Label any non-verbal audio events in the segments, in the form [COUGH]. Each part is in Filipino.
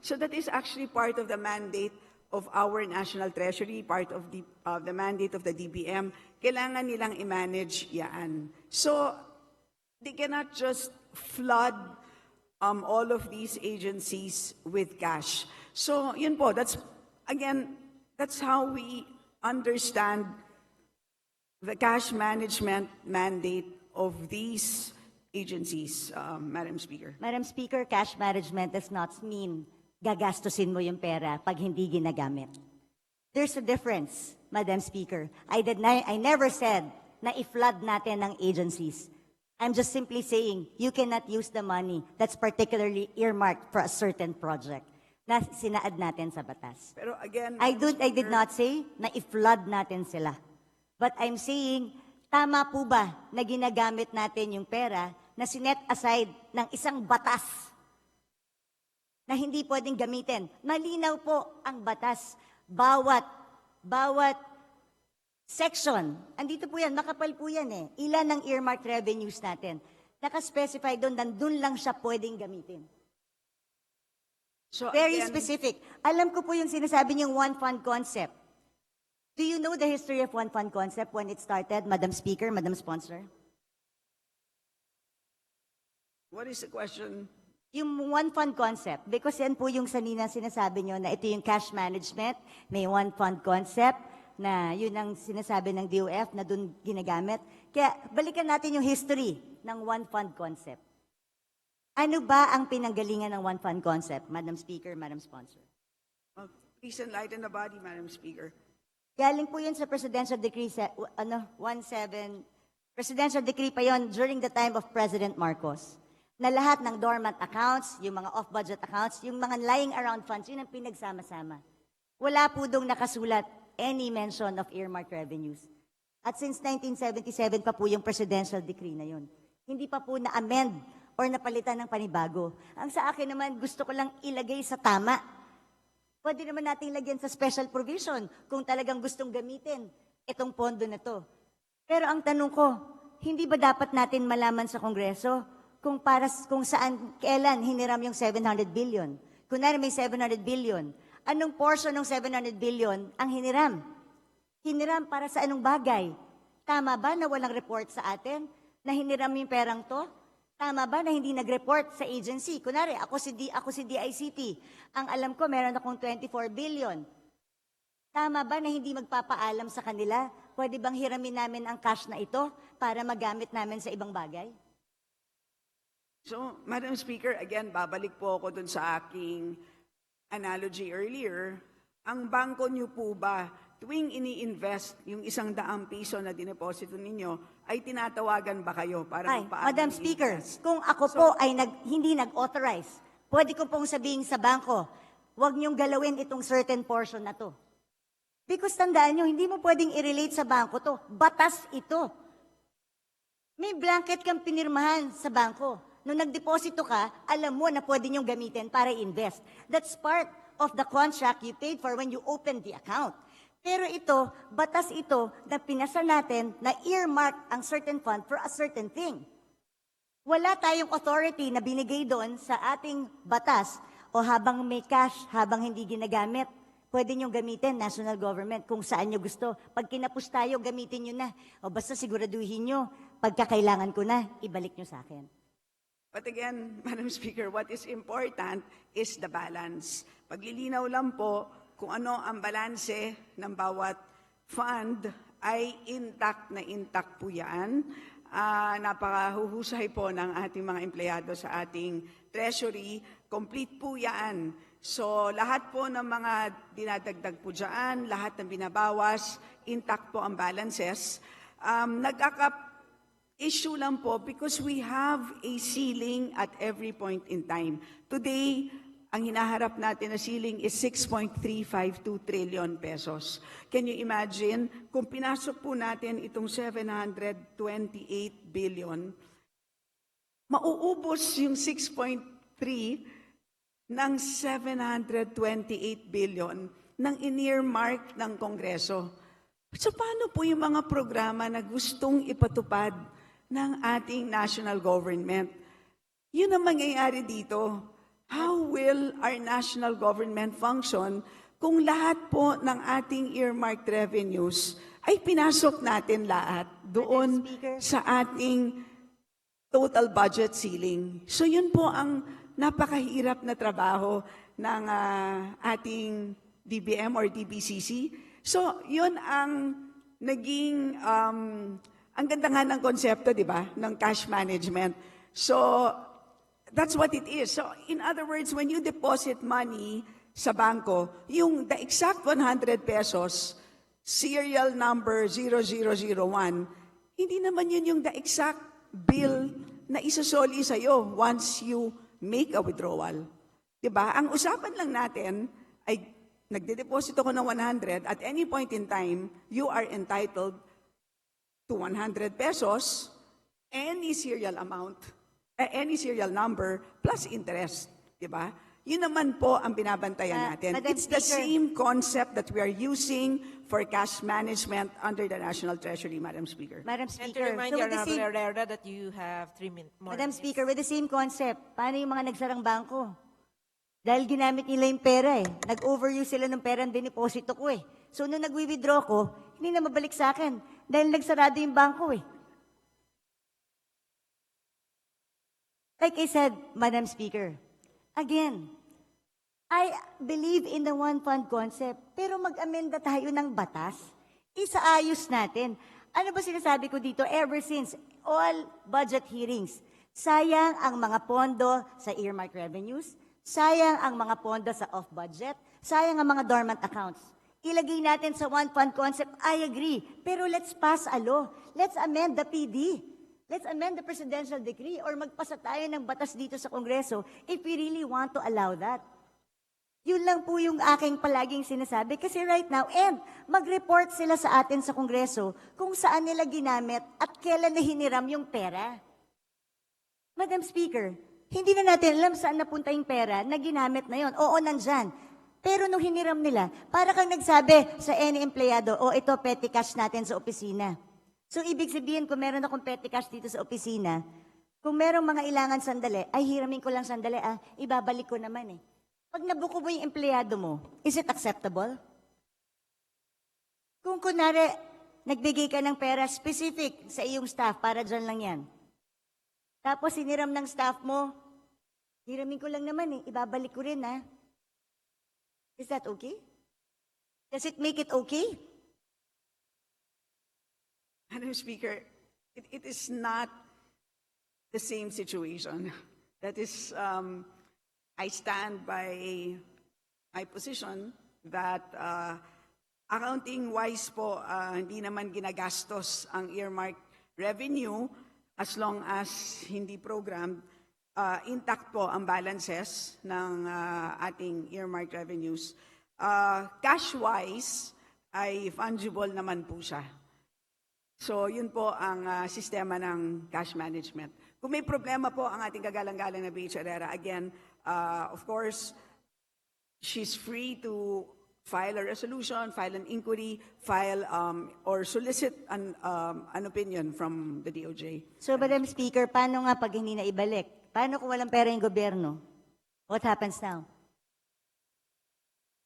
So that is actually part of the mandate of our National Treasury, part of the, uh, the mandate of the DBM. Kailangan nilang i-manage yan. So they cannot just flood um, all of these agencies with cash. So yun po, that's, again, that's how we understand the cash management mandate of these agencies, um, Madam Speaker. Madam Speaker, cash management does not mean gagastusin mo yung pera pag hindi ginagamit. There's a difference, Madam Speaker. I, did ni- I never said na i-flood natin ng agencies. I'm just simply saying you cannot use the money that's particularly earmarked for a certain project na sinaad natin sa batas. Pero again, I, don't, I did not say na i-flood natin sila. But I'm saying, tama po ba na ginagamit natin yung pera na sinet aside ng isang batas na hindi pwedeng gamitin? Malinaw po ang batas. Bawat, bawat section, andito po yan, makapal po yan eh. Ilan ang earmarked revenues natin? Nakaspecify doon, nandun lang siya pwedeng gamitin. so Very again, specific. Alam ko po yung sinasabi niyong one fund concept. Do you know the history of one fund concept when it started, Madam Speaker, Madam Sponsor? What is the question? Yung one fund concept, because yan po yung sanina sinasabi niyo na ito yung cash management, may one fund concept, na yun ang sinasabi ng DOF na doon ginagamit. Kaya balikan natin yung history ng one fund concept. Ano ba ang pinanggalingan ng one fund concept, Madam Speaker, Madam Sponsor? Uh, please enlighten the body, Madam Speaker. Galing po yun sa Presidential Decree, ano, 17, Presidential Decree pa yon during the time of President Marcos. Na lahat ng dormant accounts, yung mga off-budget accounts, yung mga lying around funds, yun ang pinagsama-sama. Wala po dong nakasulat any mention of earmarked revenues. At since 1977 pa po yung Presidential Decree na yun. Hindi pa po na-amend or napalitan ng panibago. Ang sa akin naman, gusto ko lang ilagay sa tama Pwede naman nating lagyan sa special provision kung talagang gustong gamitin itong pondo na to. Pero ang tanong ko, hindi ba dapat natin malaman sa Kongreso kung para kung saan kailan hiniram yung 700 billion? Kunwari may 700 billion, anong portion ng 700 billion ang hiniram? Hiniram para sa anong bagay? Tama ba na walang report sa atin na hiniram yung perang to? Tama ba na hindi nag-report sa agency? Kunwari, ako si, D, ako si DICT. Ang alam ko, meron akong 24 billion. Tama ba na hindi magpapaalam sa kanila? Pwede bang hiramin namin ang cash na ito para magamit namin sa ibang bagay? So, Madam Speaker, again, babalik po ako dun sa aking analogy earlier. Ang bangko niyo po ba, tuwing ini-invest yung isang daang piso na dineposito ninyo, ay tinatawagan ba kayo para Ay, Madam ng Speaker, interest? kung ako po ay nag, hindi nag-authorize, pwede ko pong sabihin sa bangko, huwag niyong galawin itong certain portion na to. Because tandaan niyo, hindi mo pwedeng i-relate sa bangko to. Batas ito. May blanket kang pinirmahan sa bangko. Nung nagdeposito ka, alam mo na pwede niyong gamitin para invest. That's part of the contract you paid for when you opened the account. Pero ito, batas ito na pinasa natin na earmark ang certain fund for a certain thing. Wala tayong authority na binigay doon sa ating batas o habang may cash, habang hindi ginagamit, pwede nyo gamitin, national government, kung saan nyo gusto. Pag kinapos tayo, gamitin nyo na. O basta siguraduhin nyo, pagkakailangan ko na, ibalik nyo sa akin. But again, [LAUGHS] Madam Speaker, what is important is the balance. Paglilinaw lang po kung ano ang balanse ng bawat fund ay intact na intact po yan. Ah, napakahuhusay po ng ating mga empleyado sa ating treasury. Complete po yan. So lahat po ng mga dinadagdag po dyan, lahat ng binabawas, intact po ang balances. Um, nagkaka issue lang po because we have a ceiling at every point in time. Today, ang hinaharap natin na ceiling is 6.352 trillion pesos. Can you imagine kung pinasok po natin itong 728 billion, mauubos yung 6.3 ng 728 billion ng in-earmark ng Kongreso. So paano po yung mga programa na gustong ipatupad ng ating national government? Yun ang mangyayari dito. How will our national government function kung lahat po ng ating earmarked revenues ay pinasok natin lahat doon sa ating total budget ceiling. So yun po ang napakahirap na trabaho ng ah, ating DBM or DBCC. So yun ang naging, um, ang ganda nga ng konsepto, di ba, ng cash management. So that's what it is. So in other words, when you deposit money sa bangko, yung the exact 100 pesos, serial number 0001, hindi naman yun yung the exact bill na isasoli sa'yo once you make a withdrawal. ba? Ang usapan lang natin ay nagde-deposit ako ng 100, at any point in time, you are entitled to 100 pesos, any serial amount, eh, any serial number, plus interest. Di ba? Yun naman po ang binabantayan natin. Madam It's the Speaker. same concept that we are using for cash management under the National Treasury, Madam Speaker. Madam And to Speaker, remind so with the Honorable same, Herrera, that you have three min- more Madam minutes. Speaker, with the same concept, paano yung mga nagsarang bangko? Dahil ginamit nila yung pera eh. Nag-overuse sila ng pera ang diniposito ko eh. So nung nag-withdraw ko, hindi na mabalik sa akin. Dahil nagsarado yung bangko eh. Like I said, Madam Speaker, again, I believe in the one fund concept, pero mag-amenda tayo ng batas. Isaayos natin. Ano ba sinasabi ko dito? Ever since all budget hearings, sayang ang mga pondo sa earmark revenues, sayang ang mga pondo sa off-budget, sayang ang mga dormant accounts. Ilagay natin sa one fund concept, I agree. Pero let's pass a law. Let's amend the PD. Let's amend the presidential decree or magpasa tayo ng batas dito sa Kongreso if we really want to allow that. Yun lang po yung aking palaging sinasabi. Kasi right now, and mag-report sila sa atin sa Kongreso kung saan nila ginamit at kailan na hiniram yung pera. Madam Speaker, hindi na natin alam saan napunta yung pera na ginamit na yon. Oo, nandyan. Pero nung hiniram nila, para kang nagsabi sa any empleyado, o ito petty cash natin sa opisina. So ibig sabihin, kung meron akong petty cash dito sa opisina, kung merong mga ilangan sandali, ay hiramin ko lang sandali, ah, ibabalik ko naman eh. Pag nabuko mo yung empleyado mo, is it acceptable? Kung kunwari, nagbigay ka ng pera specific sa iyong staff, para dyan lang yan. Tapos siniram ng staff mo, hiramin ko lang naman eh, ibabalik ko rin ah. Is that okay? Does it make it okay? Madam Speaker, it, it is not the same situation. That is, um, I stand by my position that uh, accounting-wise po, uh, hindi naman ginagastos ang earmark revenue as long as hindi programmed. Uh, intact po ang balances ng uh, ating earmark revenues. Uh, cash-wise, ay fungible naman po siya. So, yun po ang ah, sistema ng cash management. Kung may problema po ang ating kagalang-galang na BH Herrera, again, ah, of course, she's free to file a resolution, file an inquiry, file um, or solicit an, um, an opinion from the DOJ. So, Madam Speaker, paano nga pag hindi na ibalik? Paano kung walang pera yung gobyerno? What happens now?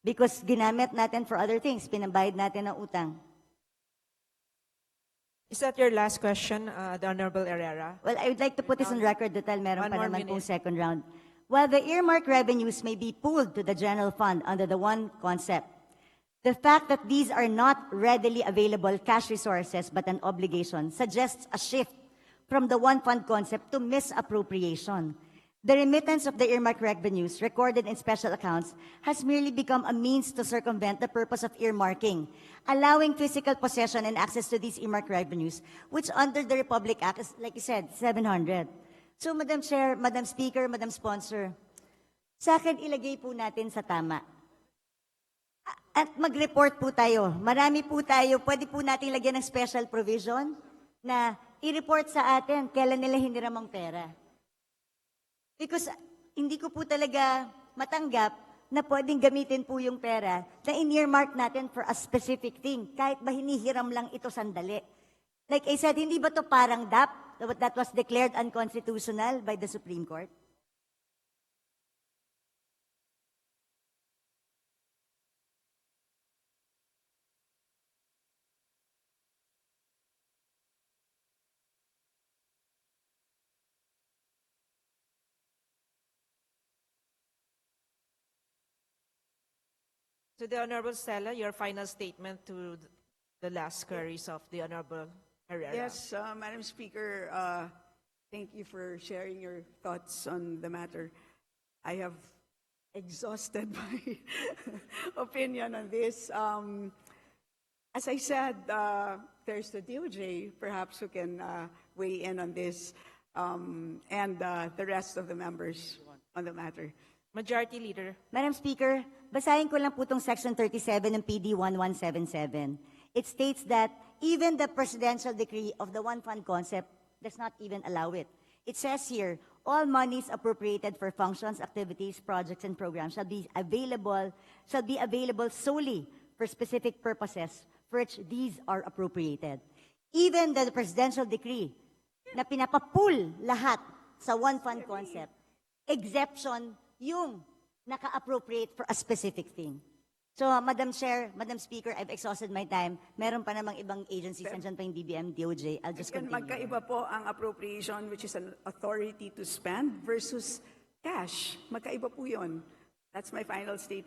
Because ginamit natin for other things, pinambayad natin ng utang. Is that your last question, uh, the Honorable Herrera? Well, I would like to put this on record dahil meron One pa more naman pong minute. second round. While the earmark revenues may be pooled to the general fund under the one concept, the fact that these are not readily available cash resources but an obligation suggests a shift from the one fund concept to misappropriation. The remittance of the earmark revenues recorded in special accounts has merely become a means to circumvent the purpose of earmarking, allowing physical possession and access to these earmark revenues, which under the Republic Act is, like you said, 700. So, Madam Chair, Madam Speaker, Madam Sponsor, sa akin ilagay po natin sa tama. At mag-report po tayo. Marami po tayo. Pwede po natin lagyan ng special provision na i-report sa atin kailan nila hiniram ang pera. Because uh, hindi ko po talaga matanggap na pwedeng gamitin po yung pera na in-earmark natin for a specific thing, kahit ba hinihiram lang ito sandali. Like I said, hindi ba to parang DAP that was declared unconstitutional by the Supreme Court? To the Honorable Stella, your final statement to th- the last queries of the Honorable Herrera. Yes, uh, Madam Speaker, uh, thank you for sharing your thoughts on the matter. I have exhausted [LAUGHS] my opinion on this. Um, as I said, uh, there's the DOJ, perhaps, who can uh, weigh in on this, um, and uh, the rest of the members on the matter. Majority Leader. Madam Speaker, basahin ko lang po itong Section 37 ng PD 1177. It states that even the presidential decree of the one fund concept does not even allow it. It says here, all monies appropriated for functions, activities, projects, and programs shall be available, shall be available solely for specific purposes for which these are appropriated. Even the presidential decree na pinapapool lahat sa one fund concept, exemption yung naka-appropriate for a specific thing. So, uh, Madam Chair, Madam Speaker, I've exhausted my time. Meron pa namang ibang agencies, nandiyan pa yung DBM, DOJ. I'll just Again, continue. magkaiba po ang appropriation, which is an authority to spend, versus cash. Magkaiba po yun. That's my final statement.